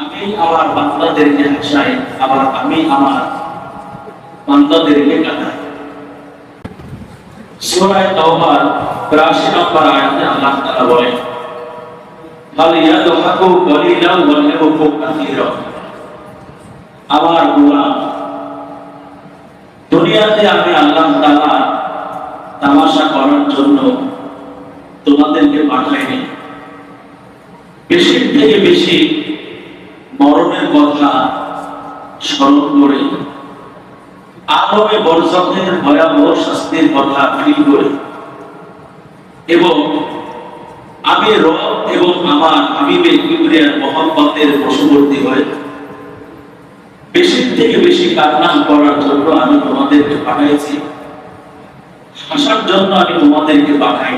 আমি আমার বান্দাদেরকে হাসাই, আবার আমি আমার বান্দাদেরকে কাটাই সূরা তাওবার 82 নম্বর আয়াতে আল্লাহ তাআলা বলেন, হাল ইয়াদহাকু কলিলান ওয়া ইয়াবকু কাসীরা? আমার গোলাম, দুনিয়াতে আমি আল্লাহ তাআলা তামাশা করার জন্য তোমাদেরকে পাঠাইনি। বেশি থেকে বেশি মরণের কথা স্মরণ করে আলমে বরজখের ভয়াবহ শাস্তির কথা ফিল করে। এবং আমি রব এবং আমার হাবিবে কিবরিয়ার মহব্বতের বশবর্তী হয়ে বেশি থেকে বেশি কান্নান করার জন্য আমি তোমাদেরকে পাঠাইছি। হাসার জন্য আমি তোমাদেরকে পাঠাই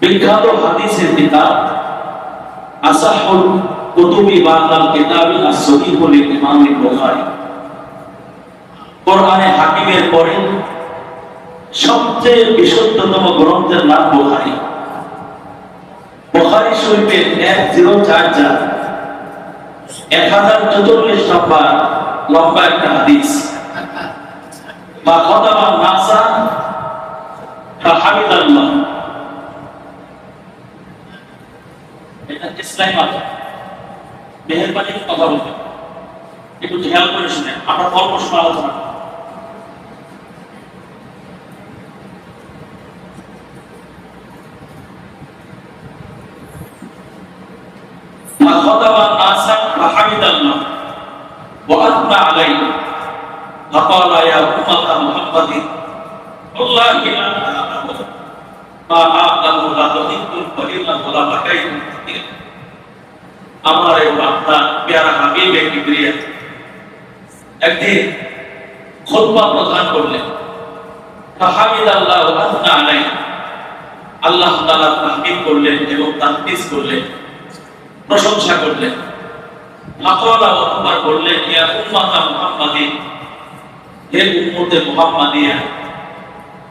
বিখ্যাত হাদিসের কিতাব আসাহুল কুতুবি বাদাল কিতাবি as-সহিহুল ইমাম বুখারী। কোরআনে হাকিমের পরে সবচেয়ে বিশুদ্ধতম গ্রন্থের নাম বুখারী। বুখারী শরীফের এক জিরো চার চার এক হাজার চৌচল্লিশ নম্বর লম্বা একটা হাদিস। বা খতাবা নাসা বা এটা ইসলাম আছে মেহরবানি করে কথা বলতে একটু খেয়াল করে শুনে আমরা অল্প সময় আলোচনা করব। فخطب الناس فحمد الله وأثنى عليه فقال يا أمة محمد والله لا أعلم ما ওয়ালা করলেন। ফাহামিদ আল্লাহ আহনা আলাই করলেন এবং তাহমিদ করলেন। প্রশংসা করলেন। মাকালা ওয়া বললেন ইয়া উম্মাতা মুহাম্মাদি, হে উম্মতে মুহাম্মাদিয়া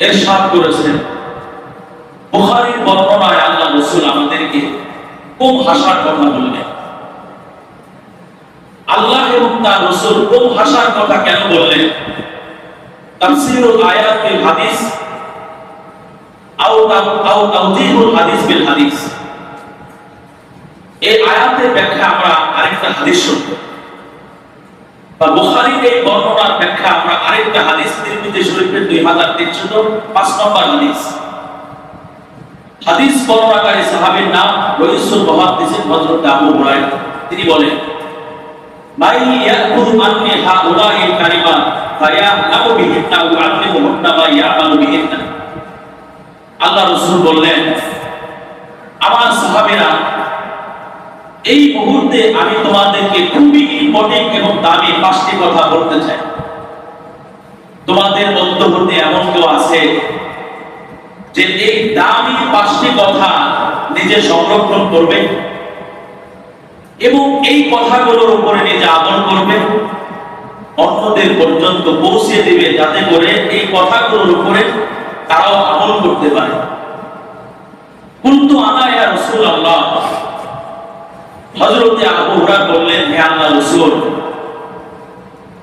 এরশাদ করেছেন। বুখারীর বর্ণনায় আল্লাহ রাসূল আমাদেরকে কম হাসার কথা বললেন? আল্লাহ এবং তার রাসূল কম হাসার কথা কেন বললেন? তাফসীরুল আয়াত বিল হাদিস আও আও তাওদীহুল হাদিস বিল হাদিস। এই আয়াতের ব্যাখ্যা আমরা আরেকটা হাদিস শুনব। বা বুখারীর এই বর্ণনার ব্যাখ্যা আমরা আরেকটা হাদিস তিরমিজি শরীফের 2305 নম্বর হাদিস। হাদিস বর্ণনাকারী সাহাবীর নাম রইসুল মুহাদ্দিসিন হযরত আবু হুরায়রা। তিনি বলেন আল্লাহ রাসূল বললেন, আমার সাহাবীরা এই মুহূর্তে আমি তোমাদেরকে খুবই ইম্পর্টেন্ট এবং দামি পাঁচটি কথা বলতে চাই। তোমাদের মধ্য হতে এমন কেউ আছে যে এই দামি পাঁচটি কথা নিজে সংরক্ষণ করবে এবং এই কথাগুলোর উপরে নিজে আমল করবে, অন্যদের পর্যন্ত পৌঁছে দিবে যাতে করে এই কথাগুলোর উপরে তারাও আমল করতে পারে। কিন্তু আনা ইয়া রাসূলুল্লাহ। হজরতে আবু বললেন, হে আল্লাহ রসুল,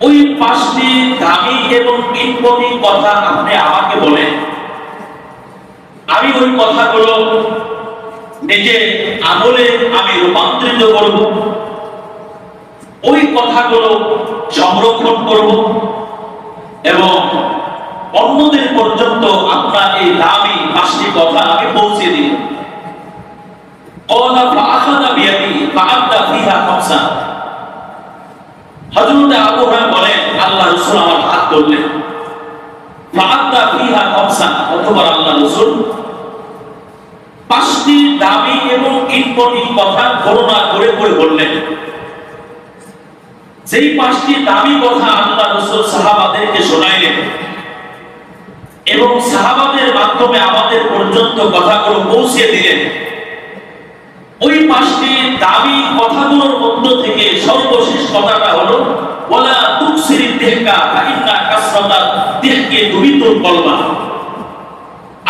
ওই পাঁচটি দামি এবং কিংবদী কথা আপনি আমাকে বলেন। আমি ওই কথাগুলো নিজে আমলে আমি রূপান্তরিত করব। ওই কথাগুলো সংরক্ষণ করব এবং অন্যদের পর্যন্ত আপনার এই দামি পাঁচটি কথা আমি পৌঁছে দিব। কথা আবাদা ফিহা কবসা হযরত আবু হুরায়রা বলেন, আল্লাহ রাসূল আমার হাত ধরলেন। ফাআদা ফিহা কবসা অতঃপর আল্লাহ রাসূল পাঁচটি দাবি এবং ইনপটির কথা বর্ণনা করে করে বললেন। যেই পাঁচটি দাবি কথা আল্লাহ রসুল সাহাবাদেরকে শোনাইলেন এবং সাহাবাদের মাধ্যমে আমাদের পর্যন্ত কথাগুলো পৌঁছে দিলেন ওই পাঁচটি দামি কথাগুলোর মধ্য থেকে সর্বশেষ কথাটা হলো ওলা তুকসিরি দেহকা ফাইন্না কাসরাতা দেহকে দুবিতুল কলবা।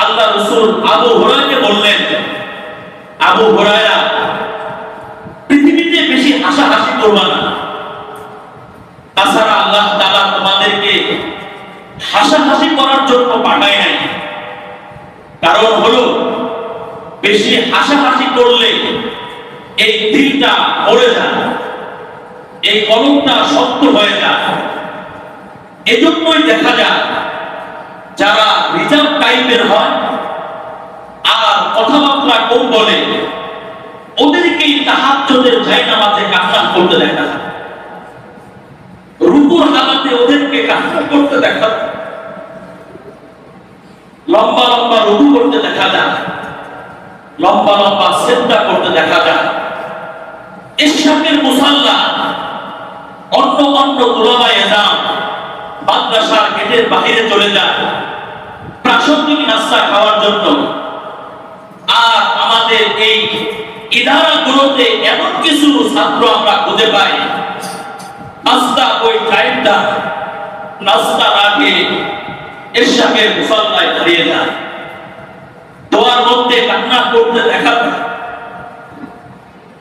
আল্লাহ রসুল আবু হুরায়রাকে বললেন, আবু হুরায়রা, পৃথিবীতে বেশি হাসাহাসি করবা না। তাছাড়া আল্লাহ তাআলা তোমাদেরকে হাসাহাসি করার জন্য পাঠায় নাই। কারণ হলো বেশি হাসাহাসি করলে এই দিলটা পড়ে যায়, এই কলমটা শক্ত হয়ে যায়। এজন্যই দেখা যায়, যারা রিজার্ভ টাইপের হয় আর কথাবার্তা কম বলে, ওদেরকেই তাহাজ্জুদের জায়নামাজে কান্না করতে দেখা যায়। রুকুর হালাতে ওদেরকে কান্না করতে দেখা লম্বা লম্বা রুকু করতে দেখা যায়। লম্বা লম্বা সেদ্ধা করতে দেখা যায়। ইশাকের মুসাল্লা, অন্য অন্য তুলনায় দাম মাদ্রাসার গেটের বাহিরে চলে যায়। প্রাসঙ্গিক নাস্তা খাওয়ার জন্য। আর আমাদের এই ইদারাগুলোতে এমন কিছু ছাত্র আমরা খুঁজে পাই। নাস্তা ওই টাইমটা নাস্তা আগে এরশাকের মুসল্লায় দাঁড়িয়ে যায়। দোয়ার মধ্যে কান্না করতে দেখা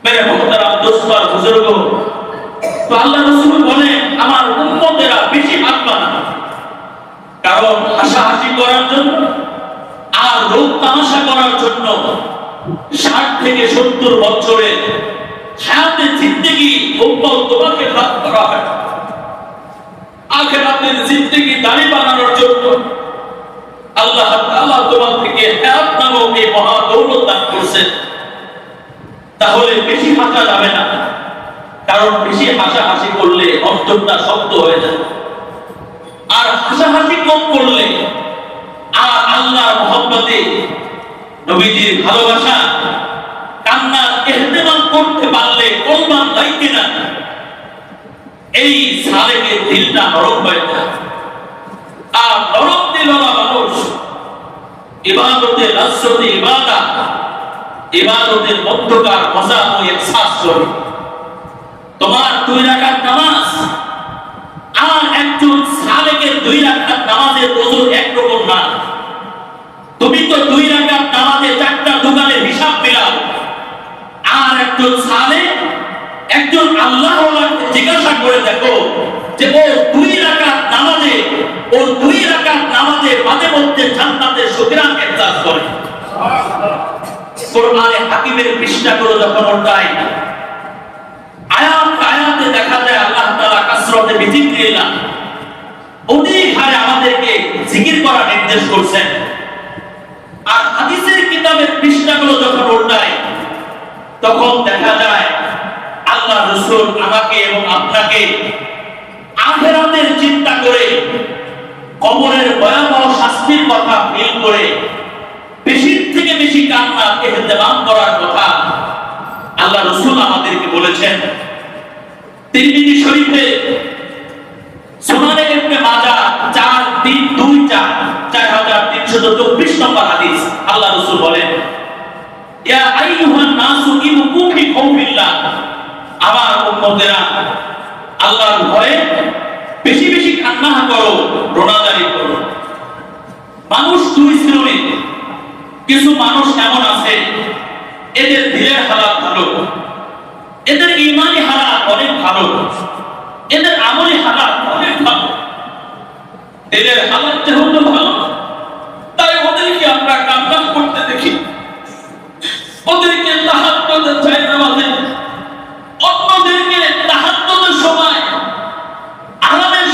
মেরে মহতারাম দোস্তর বুজুর্গ। তো আল্লাহ রসুল বলেন আমার উম্মতেরা বেশি হাঁটবা না কারণ হাসাহাসি করার জন্য আর রোগ তামাশা করার জন্য ষাট থেকে সত্তর বছরে হায়াতে জিন্দেগি উম্মত তোমাকে ভাগ করা হয়। আখেরাতের জিন্দেগি দাড়ি বানানোর জন্য আল্লাহ তাআলা তোমাদেরকে হায়াত নামক এই মহা দৌলত দান করছেন তাহলে বেশি হাসা যাবে না। কারণ বেশি হাসাহাসি করলে অন্তরটা শক্ত হয়ে যাবে আর হাসাহাসি কম করলে আর আল্লাহ মোহাম্মদে নবীজির ভালোবাসা, কান্না, এহতেমাল করতে পারলে কলমান দায়িত্বে না। এই সালেকের দিলটা নরম হয়ে যায়। আর নরম দিলওয়ালা মানুষ। ইবাদা ইবাদতের মধ্যকার মজা ও ইহসাস করে। তোমার দুই রাকাত নামাজ আর একজন সালেকের দুই রাকাত নামাজের ওজন একরকম না। তুমি তো দুই রাকাত নামাজে চারটা হিসাব আর একজন সালে একজন আল্লাহ জিজ্ঞাসা করে দেখো যে ও দুই রাকাত নামাজে ও দুই রাকাত নামাজে মাঝে মধ্যে জান্নাতের সুতরাং ইহসাস করে। কোরআনে হাকিমের পৃষ্ঠাগুলো যখন ওটাই আয়াত আয়াতে দেখা যায় আল্লাহ তাআলা কাসরতে বিজিক্রিল্লাহ অনেক হারে আমাদেরকে জিকির করার নির্দেশ করছেন। আর হাদিসের কিতাবের পৃষ্ঠাগুলো যখন উল্টায়, তখন দেখা যায় আল্লাহ রসুল আমাকে এবং আপনাকে আখেরাতের চিন্তা করে কবরের ভয়াবহ শাস্তির কথা ফিল করে বেশি থেকে বেশি কান্না এহতেমাম করার কথা আল্লাহ রসুল আমাদেরকে বলেছেন। তিরমিজি শরীফে সুনানে ইবনে দুই চার চার হাজার তিনশত চব্বিশ নম্বর হাদিস আল্লাহ রসুল বলেন, ইয়া আইয়ুহান নাসু ইবকু ফি খাউফিল্লাহ আমার উম্মতেরা, আল্লাহর ভয়ে বেশি বেশি কান্না করো রোনাদারি করো। মানুষ দুই শ্রেণির কিছু মানুষ এমন আছে, এদের দিলের হালাত ভালো। এদের ইমানি হালাত অনেক ভালো। এদের আমলি হালাত অনেক ভালো। এদের হালাত যেহেতু ভালো, তাই ওদেরকে আমরা কান্না করতে দেখি। ওদেরকে তাহাত্তদের চাই নামাজে অন্যদেরকে তাহাত্তদের সময় আরামের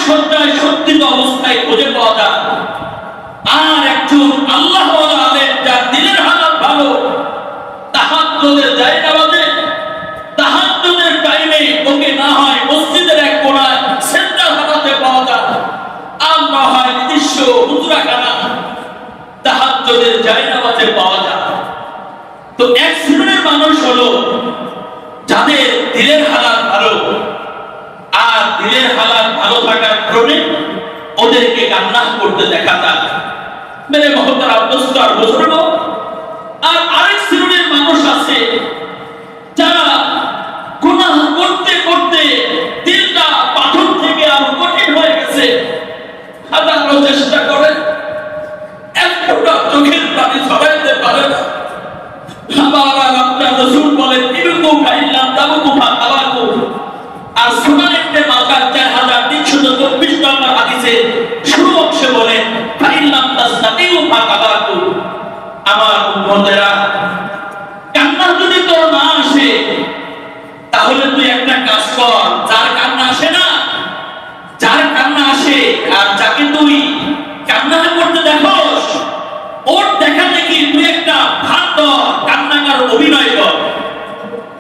পাওয়া যায়। তো এক শ্রেণির মানুষ হলো যাদের দিলের হালাত ভালো, আর দিলের হালাত ভালো থাকার কারণে কান্না করতে দেখা যায়। মেরে মহতার আর বুজুর্গ আর আরেক শ্রেণির মানুষ আছে, যারা গুনাহ করতে করতে দিলটা পাথর থেকে আরও কঠিন হয়ে গেছে। হাজারো চেষ্টা করে এক ফোঁটা চোখের পানি ছড়াইতে পারে না। আবার আপনার রসুল বলেন, ইবুকু ফাইল্লাম তাবুকু ফাতাবাকু আর সুনান ইবনে মাজাহ 4324 নম্বর হাদিসে শুরু অংশে বলেন ফাইল্লাম তাসতাতিউ ফাতাবাকু আমার উম্মতেরা কান্না যদি তোর না আসে তাহলে তুই একটা কাজ কর যার কান্না আসে না যার কান্না আসে আর যাকে তুই কান্না করতে দেখোস ওর দেখা দেখি তুই একটা ভাত ধর, কান্নাকার অভিনয় কর।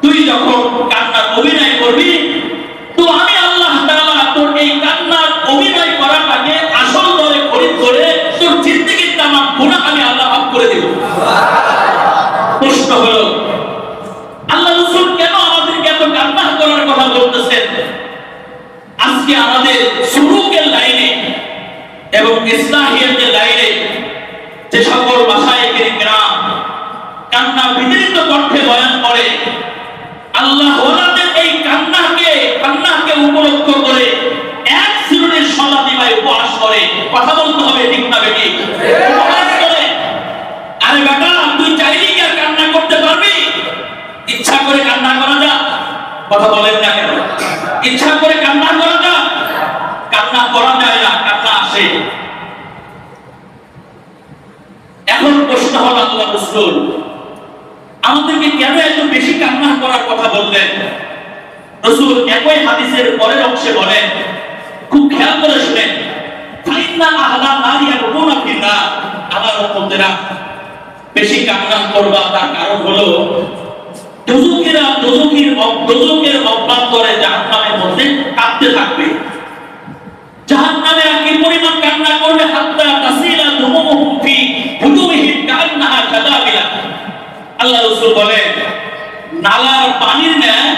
তুই যখন কান্নার অভিনয় করবি তামাম গুনাহ আমি আল্লাহ মাফ করে দেব। প্রশ্ন হলো, আল্লাহ রসুল কেন আমাদেরকে এত কান্না করার কথা বলতেছেন? আজকে আমাদের সুরুকের লাইনে এবং ইসলাহিয়াতের লাইনে যে সকল মাসায়েকের গ্রাম কান্না বিদরিত কণ্ঠে বয়ান করে, আল্লাহ ওনাদের এই কান্নাকে কান্নাকে উপলক্ষ করে এক শ্রেণির সমাধিমায় উপহাস করে। কথা বলতে হবে, ঠিক না বেটি? আরে বেটা, তুই চাইলেই আর কান্না করতে পারবি? ইচ্ছা করে কান্না করা যা কথা বলেন না কেন? ইচ্ছা করে কান্না করা যা কান্না করা যায় না, কান্না আসে। এখন প্রশ্ন হল আল্লাহ রসুল, আমাদেরকে কেন এত বেশি কান্না করার কথা বললেন? রসুল একই হাদিসের পরের অংশে বলেন খুব খেয়াল করে শুনেন ফাইন্না আহলা নারিয়া রুকুনা ফিন্না আমার উম্মতেরা বেশি কান্না করবা, তার কারণ হলো দোজকেরা, দোজকের দোজকের অভ্যন্তরে জাহান্নামের মধ্যে কাঁদতে থাকবে। জাহান্নামেরা কি পরিমাণ কান্না করবে? হাত্তা তাসিলা দুমুহুম ফি কান্নাহা কাদাবিলা আল্লাহ রাসূল বলেন, নালার পানির ন্যায়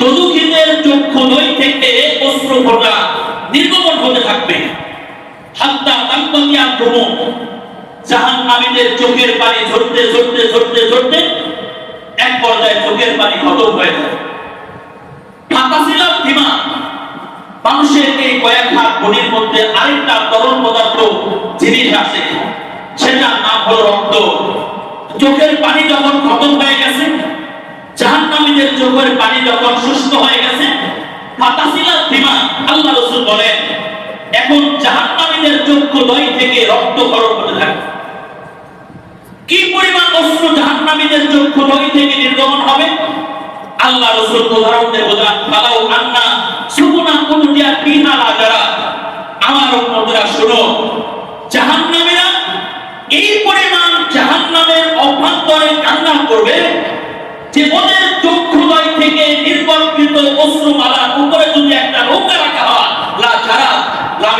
তদুখিদের চক্ষু নই থেকে অশ্রু ফোঁটা নির্গমন হতে থাকবে। জাহান্নামীদের চোখের পানি ঝরতে ঝরতে ঝরতে ঝরতে এক পর্যায়ে চোখের পানি খতম হয়ে যায়। মানুষের এই কয়েক হাত বডির মধ্যে আরেকটা তরল পদার্থ জিনিস আছে সেটার নাম হলো রক্ত। চোখের পানি যখন খতম হয়ে গেছে, জাহান জাহান্নামীদের চোখের পানি যখন সুস্থ হয়ে গেছে আল্লাহ রসুল বলেন, এখন জাহান্নামীদের চক্ষু দই থেকে রক্ত খরচ হতে থাকে। কি পরিমাণ অস্ত্র জাহান্নামীদের চক্ষু নই থেকে নির্গমন হবে? আল্লাহ রাসূল উদাহরণ দিয়ে বোঝান ফালাউ আন্না সুকুনা কুনুতিয়া ফিহা লাজারা আমার উম্মতরা, শুনো, জাহান্নামীরা এই পরিমাণ জাহান্নামের অভ্যন্তরে কান্না করবে যে ওদের চক্ষুদয় থেকে নির্গমকৃত অশ্রুমালার উপরে যদি একটা নৌকা রাখা হয় লা যারা লামে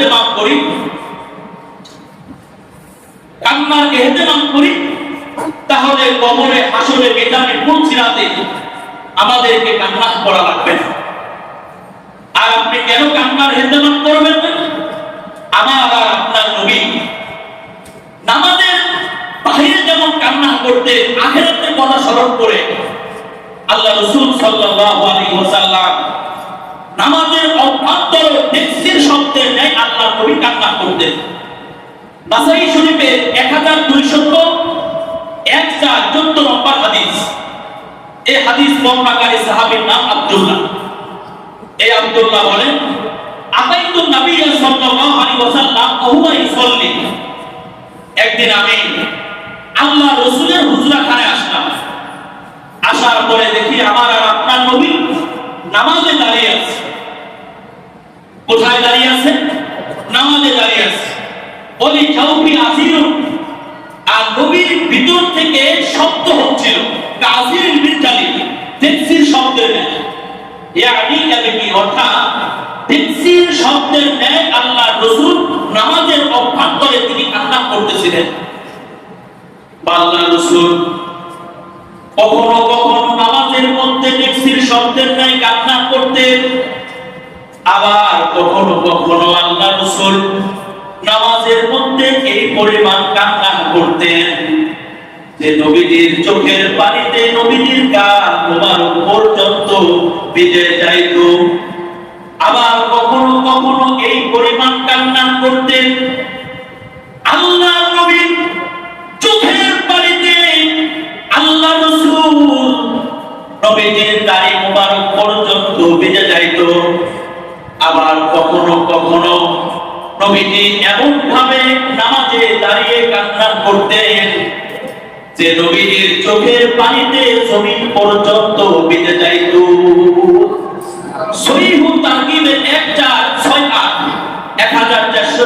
এহতেমাম করি। কান্নার এহতেমাম করি। তাহলে কবরে হাসরে মেজানে পৌঁছিরাতে আমাদেরকে কান্না করা লাগবে আর আপনি কেন কান্নার এহতেমাম করবেন আমার আর আপনার নবী নামাজের বাহিরে যেমন কান্না করতে আখেরাতের কথা স্মরণ করে আল্লাহ রসুল সাল্লাল্লাহু আলাইহি ওয়াসাল্লাম নামাজের অভ্যন্তর তেফসির শব্দের ন্যায় আল্লাহ নবী কান্না করতেন নাসাই শরীফের 1200 এক চার চোদ্দ নম্বর হাদিস। এই হাদিস বর্ণনাকারী সাহাবীর নাম আব্দুল্লাহ। এই আব্দুল্লাহ বলেন আতাইতু নবী সাল্লাল্লাহু আলাইহি ওয়াসাল্লাম ওহুয়া ইসাল্লি একদিন আমি আল্লাহ রসুলের হুজরাখানে আসলাম। আসার পরে দেখি আমার আর আপনার নবী নামাজে দাঁড়িয়ে আছে। কোথায় দাঁড়িয়ে আছে? নামাজে দাঁড়িয়ে আছে। বলি জাউফি আসিরুন আর নবীর ভিতর থেকে শব্দ হচ্ছিল। কাজির বিদ্যালি তেফসির শব্দের ন্যায়। ইয়ানি কি অর্থাৎ তেফসির শব্দের ন্যায় আল্লাহ রসুল নামাজের অভ্যন্তরে তিনি কান্না করতেছিলেন। বা আল্লাহ রসুল, কখনো কখনো নামাজের মধ্যে তেফসির শব্দের ন্যায় কান্না করতেন। আবার কখনো কখনো আল্লাহ রসুল নামাজের মধ্যে এই পরিমাণ কান্না করতেন যে নবীজির চোখের পানিতে নবীজির গান মোবারক পর্যন্ত আবার কখনো কখনো এই পরিমাণ কান্না করতেন আল্লাহ নবী চোখের পানিতে আল্লাহ রসুল নবীজির দাড়ি মোবারক পর্যন্ত ভিজে কখনো কখনো। নবীজি এমন ভাবে নামাজে দাঁড়িয়ে কান্না করতেন যে নবীজির চোখের পানিতে জমিন পর্যন্ত বেঁধে যাইত। সহিহু তারকিবের এক চার ছয় আট, এক হাজার চারশো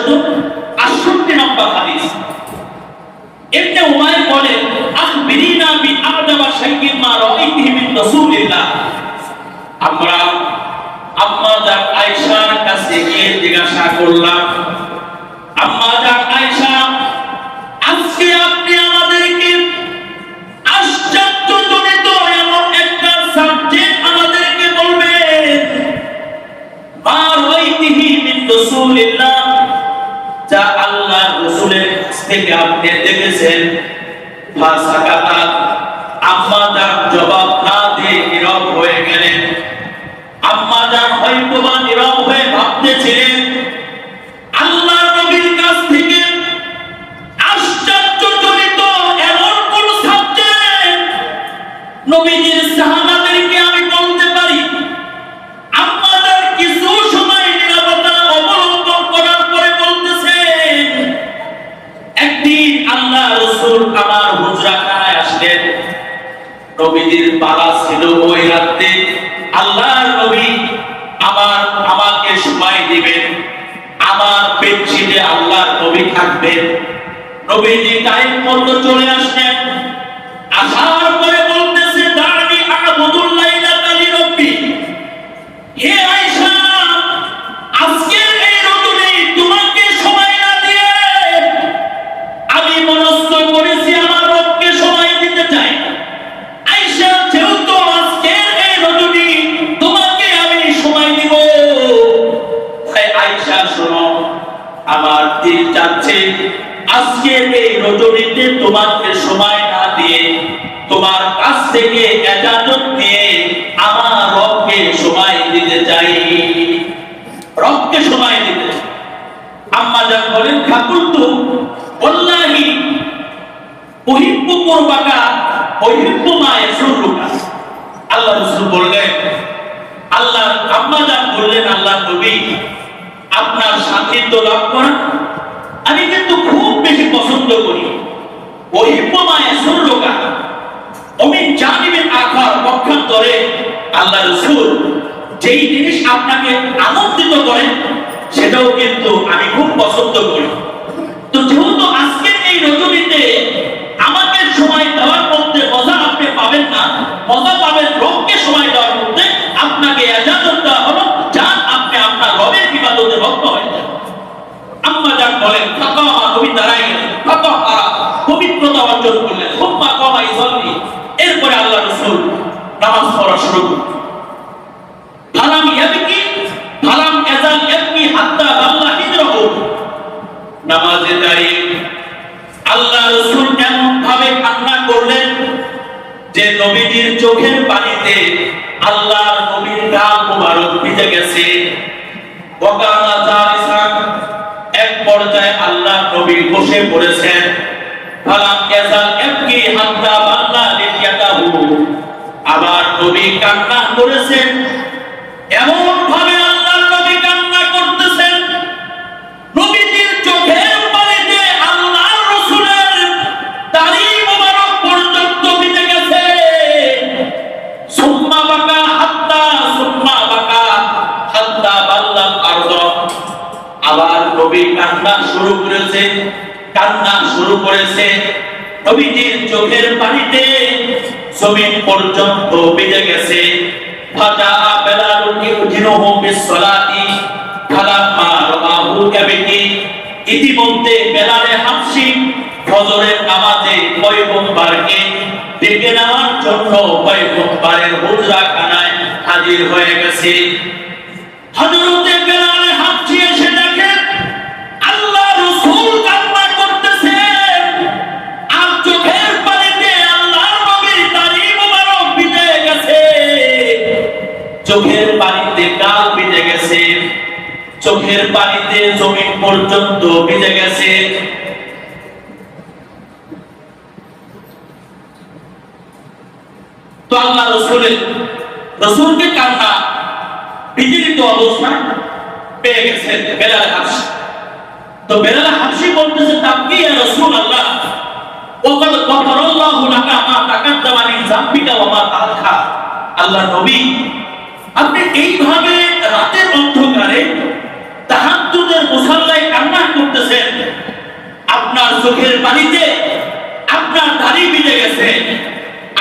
আটষট্টি নম্বর হাদিস। ইবনে উমাইর বলেন, আখবিরিনা বি আদাবা শাইইন মা রাআইতিহি মিন রাসূলিল্লাহ। আমরা আম্মা আয়েশার কাছে গিয়ে জিজ্ঞাসা করলাম আয়েশা, আজকে আপনি আমাদেরকে আশ্চর্যজনিত এমন একটা সাবজেক্ট আমাদেরকে বলবেন। মা মিন রাসূলিল্লাহ, যা আল্লাহ রসুলের থেকে আপনি দেখেছেন। ফাসাকাতা আম্মা যার জবাব না দিয়ে নীরব হয়ে গেলেন আম্মা যার হয়তো বা নীরব হয়ে ভাবতেছিলেন আল্লাহ নবীর কাছ থেকে আশ্চর্যজনিত এমন কোন সাবজেক্ট নবীজির সাহাবাদেরকে আমি বলতে পারি আমাদের কিছু সময় নিরাপত্তা অবলম্বন করার পরে বলতেছেন একদিন আল্লাহ রসুল আমার হুজরাখানায় আসলেন নবীজির পালা ছিল ওই রাতে আল্লাহর নবী আমার আমাকে সময় দিবেন আমার বেডশিটে থাকবেন নবীজি টাইম মতো চলে আসলেন। আসার পরে এই রজনীতে তোমাকে সময় না দিয়ে, তোমার কাছ থেকে এজাজত নিয়ে আমার রবকে সময় দিতে চাই। রবকে সময় দিতে। আম্মা যান বলেন ঠাকুর তো বল্লাহি ওহিব্বু কুরবাকা ওহিব্বু মা ইয়াসুরুকা। আল্লাহ রাসূল বললেন, আল্লাহ, আম্মা যান বললেন, আল্লাহ নবী, আপনার সান্নিধ্য লাভ করা আমি কিন্তু খুব বেশি পছন্দ করি। ওহিব্বু মা ইয়াসুরুকা অমিন জানিবেন আখার পক্ষান্তরে আল্লাহ রসুল যেই জিনিস আপনাকে আনন্দিত করে সেটাও কিন্তু আমি খুব পছন্দ করি। তো যেহেতু আজকের এই রজনীতে আমাকে সময় দেওয়ার মধ্যে মজা আপনি পাবেন না, মজা পাবেন রবকে সময় দেওয়ার মধ্যে আপনাকে এজাজত দেওয়া হলো। আম্মা ফাঁকা পবিত্রতা অর্জন করলেন, হুম্মা এরপরে আল্লাহ নামাজ পড়া শুরু করলেন। ফালাম ইয়াবকি ফালাম ইয়াবকি হাত্তা বাল্লা হিজরাহু। নামাজে দাঁড়িয়ে আল্লাহ এমন ভাবে কান্না করলেন যে নবীজির চোখের পানিতে আল্লাহর নবীর গাল মুবারক ভিজে গেছে। ওয়াকানা জালিসান এক পর্যায়ে আল্লাহ নবী বসে পড়েছেন। ফালাম ইয়াজাল এমকি হামদা বাল্লা লিয়াতাহু। আবার নবী কান্না করেছেন। এমন নবীজির চোখের পানিতে জমিন পর্যন্ত বেজে গেছে। ফাজা বেলালুকি উঠিনহু বিসসালাতি ফালাম্মা রাআহু কাবিকি ইতিমধ্যে ফজরের ডেকে নেওয়ার জন্য হুজরা হয়ে গেছে। হযরতে চোখের পানিতে গাল ভিজে গেছে। চোখের পানিতে জমিন পর্যন্ত ভিজে গেছে। তো আল্লাহ রসুলের রসুলকে কান্না বিচলিত অবস্থায় পেয়ে গেছেন বেলাল হাফসি তো বেলাল হাফসি বলতেছে তাবকি ইয়া রাসূলুল্লাহ ওয়াকাদ গফারাল্লাহু লাকা মা তাকাদ্দামা মিন ওয়া মা আল্লাহ নবী আপনি এইভাবে রাতের অন্ধকারে তাহাজ্জুদের মুসাল্লায় কান্না করতেছেন। আপনার চোখের পানিতে আপনার দাড়ি ভিজে গেছে।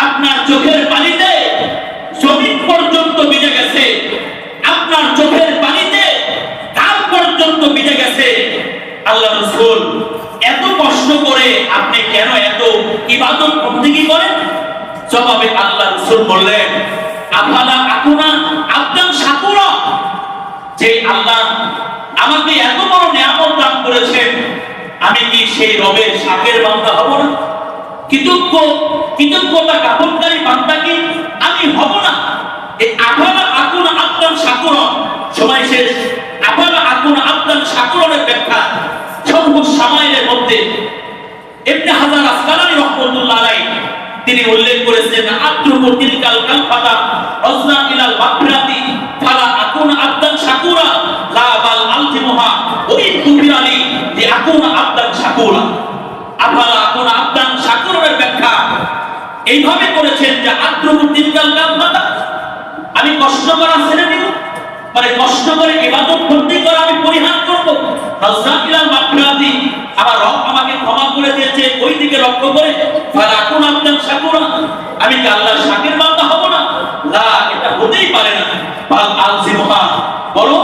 আপনার চোখের পানিতে জমিন পর্যন্ত ভিজে গেছে। আপনার চোখের পানিতে কাল পর্যন্ত ভিজে গেছে। আল্লাহ রসুল এত কষ্ট করে আপনি কেন এত ইবাদত বন্দিগি করেন? জবাবে আল্লাহ রসুল বললেন, আফালা আকুনা যে আল্লাহ আমাকে এত বড় নিয়ামত দান করেছেন, আমি কি সেই রবের শাকের বান্দা হব না? কৃতজ্ঞ, কৃতজ্ঞতা বান্দা কি? আমি হব না। এই সময় শেষ। শাকুরের ব্যাখ্যা সর্ব মধ্যে ইবনে হাজার আসকালানি রহমাতুল্লাহ আলাইহি, তিনি উল্লেখ করেছেন আত্রুকু তিলকাল কালফাতা, অজনা ইলাল মাগফিরাতি ফালা আকুন আবদান শাকুরা লা বাল আলতিমুহা ওই তুবিরালি লি আকুন আবদান শাকুরা আফালা আকুন আবদান শাকুরের ব্যাখ্যা করেছেন যে কালফাতা আমি কষ্ট করা ছেড়ে দিব মানে কষ্ট করে ইবাদত বন্দি করা আমি পরিহার করব। হযরতিলাল মাগফিরাতি আমার রব আমাকে ক্ষমা করে দিয়েছে, ওই দিকে লক্ষ্য করে ফারাকুন আবদান শাকুরা, আমি কি আল্লাহর শাকির বান্দা হব না? লা এটা হতেই পারে না। বাল আলজিমুহা, বলো,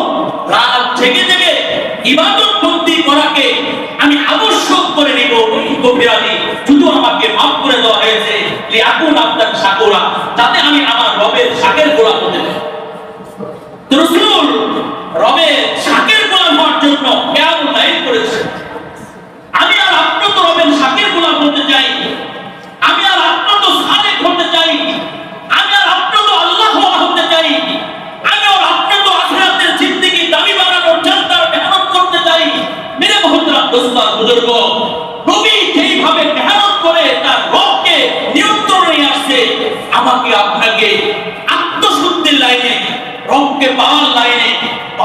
রাত জেগে জেগে ইবাদত বন্দি করাকে আমি আবশ্যক করে নিব, ওই গভীরালি শুধু আমাকে মাফ করে দেওয়া হয়েছে লিয়াকুন আবদান শাকুরা যাতে আমি আমার রবের শাকের গোলাম হতে রবের শাকের হওয়ার জন্য করেছে আমি আর আপনার তো রবের শাকের হতে চাই। আমি আর আপনার তো সাদেক হতে চাই। আমি আর আপনার তো আল্লাহ হতে চাই। আমি আর আপনার তো আখিরাতের দামি বানানোর মেহনত করতে চাই। মেরে দোস্তার বুজুর্গ নবী যেইভাবে মেহনত করে তার রবকে নিয়ন্ত্রণে নিয়ে আসছে আমাকে আপনাকে আত্মশুদ্ধির লাইনে, রবকে পাওয়ার লাইনে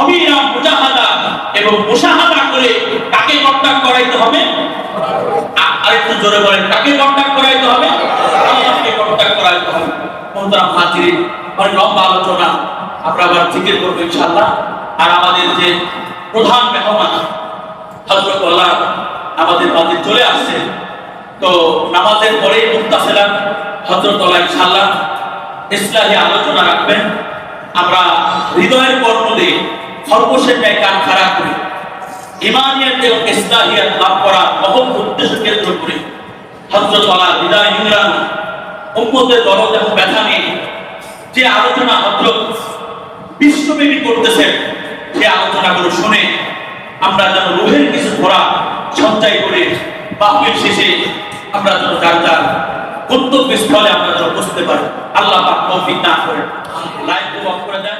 অবিরাম মুজাহাদা এবং মুশাহাদা করে কাকে কন্টাক্ট করাইতে হবে? আরেকটু জোরে বলেন, কাকে কন্টাক্ট করাইতে হবে? আল্লাহকে কন্টাক্ট করাইতে হবে। মোহতারাম হাজির অনেক লম্বা আলোচনা। আমরা আবার জিকির করব ইনশাআল্লাহ। আর আমাদের যে প্রধান মেহমান, হযরত আল্লাহ আমাদের মাঝে চলে আসছে তো নামাজের পরেই মুক্তাসেলা হযরত আল্লাহ ইনশাআল্লাহ ইসলামী আলোচনা রাখবেন। আমরা হৃদয়ের কর্ম দিয়ে সর্বশেষ ন্যায় কান খারাপ করি। ইমানিয়াত এবং ইসলাহিয়াত লাভ করা মহৎ উদ্দেশ্য কেন্দ্র করে। হযরত আলা বিদায় ইমরান উম্মতের দরদ এবং ব্যথা নিয়ে যে আলোচনা হযরত বিশ্বব্যাপী করতেছেন সেই আলোচনাগুলো শুনে আমরা যেন রুহের কিছু ভরা সঞ্চয় করে বাহ্যের শেষে আমরা যেন যার গন্তব্যস্থলে আমরা যেন বুঝতে পারি। আল্লাহ পাক তৌফিক দান করেন। লাইফ অফ করে দেন।